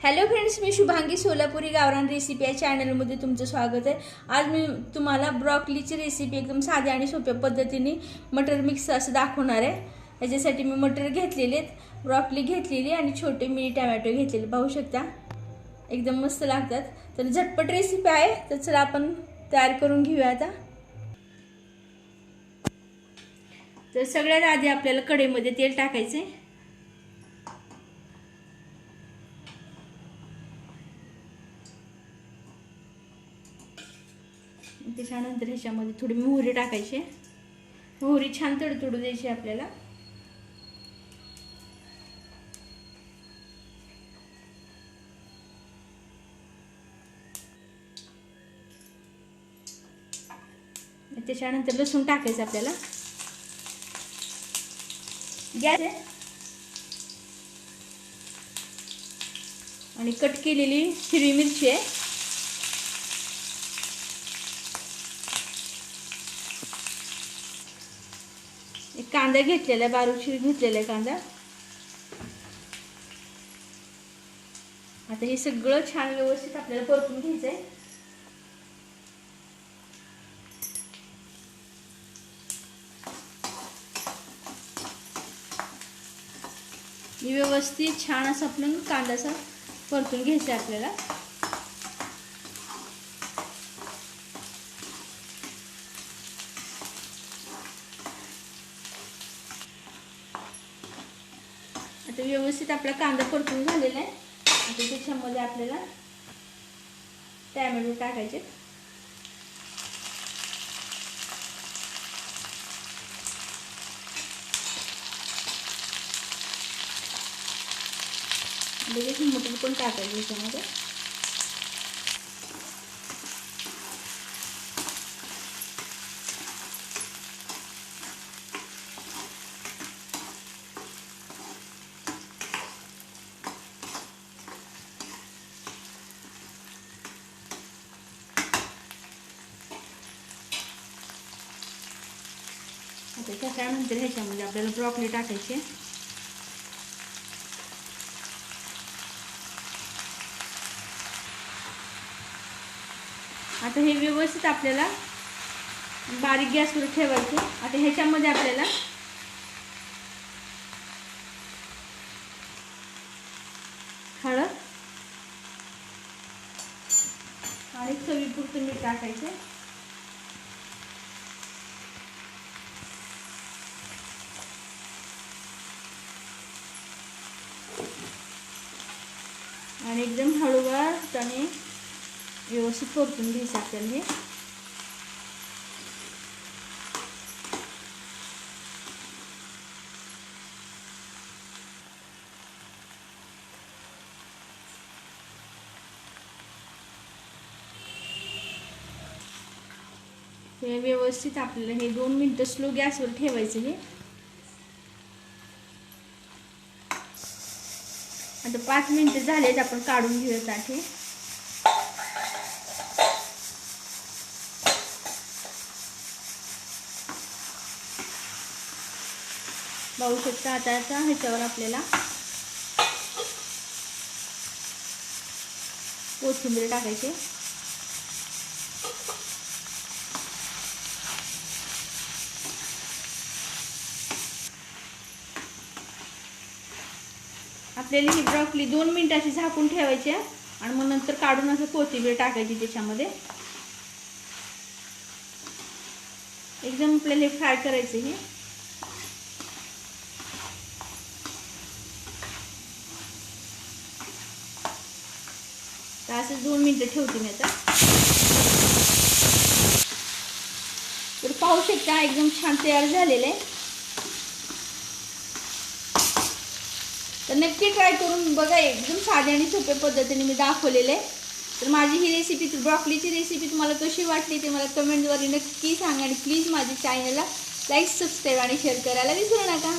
Hello friends मी शुभांगी सोलापुरी गावरान recipe या चॅनलमध्ये तुमचं स्वागत आहे. आज मी तुम्हाला ब्रॉकलीची रेसिपी एकदम साध्या आणि सोप्या पद्धतीने मटर मिक्स असं दाखवणार आहे. याच्यासाठी मी मटर घेतलेले आहेत ब्रॉकली घेतलेली आणि छोटे मिनी टमॅटो घेतलेले. पाहू शकता? एकदम मस्त लागतात. तर झटपट रेसिपी आहे तर चला आपण तयार करून घेऊया आता. तर सगळ्यात आधी आपल्याला कढईमध्ये तेल टाकायचं आहे त्याच्यानंतर ह्याच्यामध्ये थोडी मोहरी टाकायची. मोहरी छान तडतडू द्यायची आपल्याला. त्याच्यानंतर लसूण टाकायचं आपल्याला. गॅस आणि कट केलेली हिरवी मिरची आहे. कांदा घेतलेला आहे बारीक चिरी घेतलेला आहे कांदा. आता हे सगळं छान व्यवस्थित आपल्याला परतून घ्यायचं आहे व्यवस्थित छान असं आपण कांदाचा परतून घ्यायचा आहे आपल्याला. आता व्यवस्थित आपला कांदा परतून झालेला आहे. आता त्याच्यामध्ये आपल्याला टॅमॅटो टाकायचे. लगेच मटर पण टाकायचं त्याच्यामध्ये. आता त्याच्यानंतर ह्याच्यामध्ये आपल्याला ब्रॉकली टाकायचे आता हे व्यवस्थित आपल्याला बारीक गॅसवर ठेवायचं. आता ह्याच्यामध्ये आपल्याला हळद आणि चवीपुरतं मीठ टाकायचं आणि एकदम हळूवार त्याने व्यवस्थित परतून घ्यायचं आपल्याला हे. हे व्यवस्थित आपल्याला हे दोन मिनटं स्लो गॅसवर ठेवायचं हे. आता पाच मिनिटं झालेत आपण काढून घेऊया ताठे पाहू शकता आता ह्याच्यावर आपल्याला कोथिंबीर टाकायची. आपल्याला ही ब्रॉकली दोन मिनिटाची झाकून ठेवायची आणि मग नंतर काढून असं कोथिंबीर टाकायची त्याच्यामध्ये. एकदम आपल्याला हे फ्राय करायचं हे तर असं दोन मिनटं ठेवते मी आता. तर पाहू शकता एकदम छान तयार झालेलं आहे. तर नक्की ट्राय करून बघा एकदम साध्या आणि सोप्या पद्धतीने मी दाखवलेले. तर माझी ही रेसिपी ब्रॉकलीची रेसिपी तुम्हाला कशी वाटली ते मला कमेंटद्वारे नक्की सांगा आणि प्लीज माझ्या चॅनलला लाईक सबस्क्राईब आणि शेअर करायला विसरू नका.